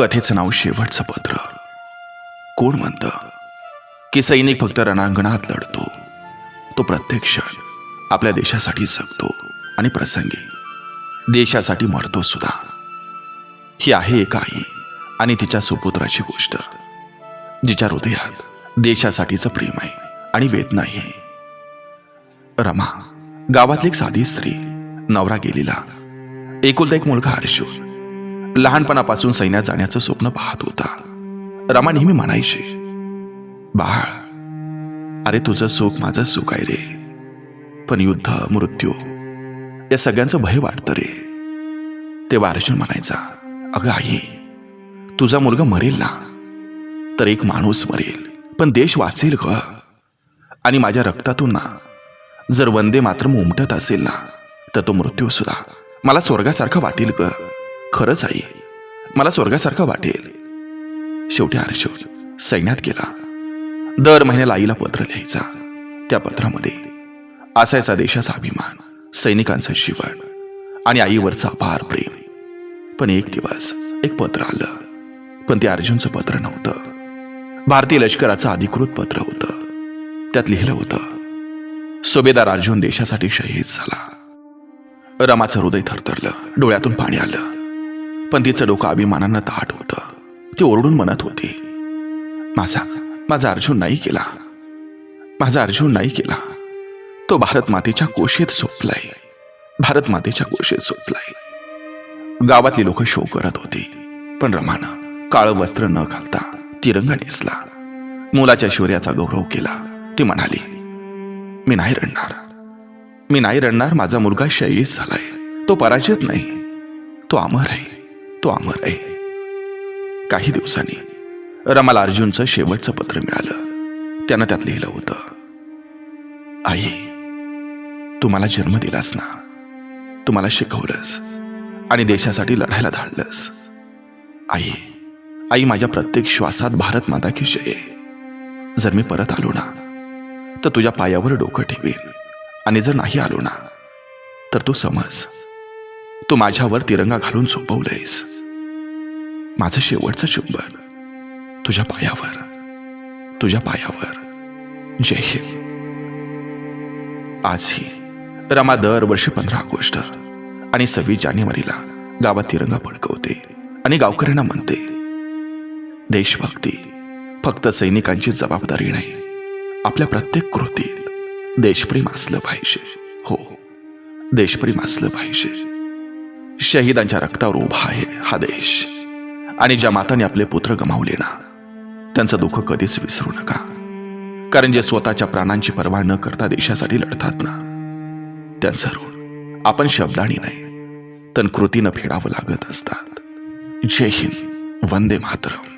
कथेचं नाव शेवटचं पत्र. कोण म्हणतं? की सैनिक फक्त रणांगणात लढतो. तो प्रत्येक क्षण आपल्या देशासाठी जगतो आणि प्रसंगी देशासाठी मरतो सुद्धा. ही आहे एक आई आणि तिच्या सुपुत्राची गोष्ट जिच्या हृदयात देशासाठीचं प्रेम आहे आणि वेदनाही आहे. रमा गावातली एक साधी स्त्री नवरा गेलेला. एकुलता एक मुलगा हर्षू लहानपणापासून सैन्यात जाण्याचं स्वप्न पाहत होता. रमा नेहमी म्हणायचे बाळ अरे तुझं सुख माझं सुख आहे रे. पण युद्ध मृत्यू या सगळ्यांचं भय वाटतं रे. तेव्हा अर्जुन म्हणायचा अगं आई तुझा मुलगा मरेल ना? तर एक माणूस मरेल. पण देश वाचेल ग. आणि माझ्या रक्तातून ना जर वंदे मात्र उमटत असेल ना तर तो मृत्यू सुद्धा मला स्वर्गासारखा वाटेल ग. खरंच आई मला स्वर्गासारखा वाटेल. शेवटी अर्जुन सैन्यात गेला. दर महिन्याला आईला पत्र लिहायचा. त्या पत्रामध्ये असायचा देशाचा अभिमान सैनिकांचं जीवन आणि आईवरचा अपार प्रेम. पण एक दिवस एक पत्र आलं. पण ते अर्जुनचं पत्र नव्हतं. भारतीय लष्कराचं अधिकृत पत्र होतं. त्यात लिहिलं होतं सुभेदार अर्जुन देशासाठी शहीद झाला. रमाचं हृदय थरथरलं डोळ्यातून पाणी आलं. पण तिचं डोकं अभिमानानं ताट होतं. ती ओरडून म्हणत होती माझा माझा अर्जुन नाही केला. माझा अर्जुन नाही केला. तो भारत मातेच्या कोशेत झोपलाय. भारत मातेच्या कोशेत झोपलाय. गावातली लोक शो करत होती. पण रमानं काळं वस्त्र न घालता तिरंगा नेसला. मुलाच्या शौर्याचा गौरव केला. ती म्हणाली मी नाही रडणार. मी नाही रडणार. माझा मुलगा शहीद झालाय. तो पराजित नाही. तो अमर आहे. तो अमर आहे काही दिवसांनी रमाला अर्जुनचं शेवटचं पत्र मिळालं. त्यानं त्यात लिहिलं होतं आई तू मला जन्म दिलास ना? तू मला शिकवलंस आणि देशासाठी लढायला धाडलंस. आई आई माझ्या प्रत्येक श्वासात भारत माता की जय. आहे. जर मी परत आलो ना तर तुझ्या पायावर डोकं ठेवीन आणि जर नाही आलो ना तर तू समज तू माझ्यावर तिरंगा घालून झोपवलंयस. माझं शेवटचं चुंबन तुझ्या पायावर तुझ्या पायावर. जय हिंद. आजही रमा दरवर्षी पंधरा ऑगस्ट आणि सव्वीस जानेवारीला गावात तिरंगा फडकवते आणि गावकऱ्यांना म्हणते देशभक्ती फक्त सैनिकांची जबाबदारी नाही. आपल्या प्रत्येक कृतीत देशप्रेम असलं पाहिजे. हो देशप्रेम असलं पाहिजे. शहीदांच्या रक्तावर उभा आहे हा देश. आणि ज्या माताने आपले पुत्र गमावले ना त्यांचं दुःख कधीच विसरू नका. कारण जे स्वतःच्या प्राणांची पर्वा न करता देशासाठी लढतात ना त्यांचं ऋण आपण शब्दाने नाही तर कृतीनं फेडावं लागत असतात. जय हिंद वंदे मातरम.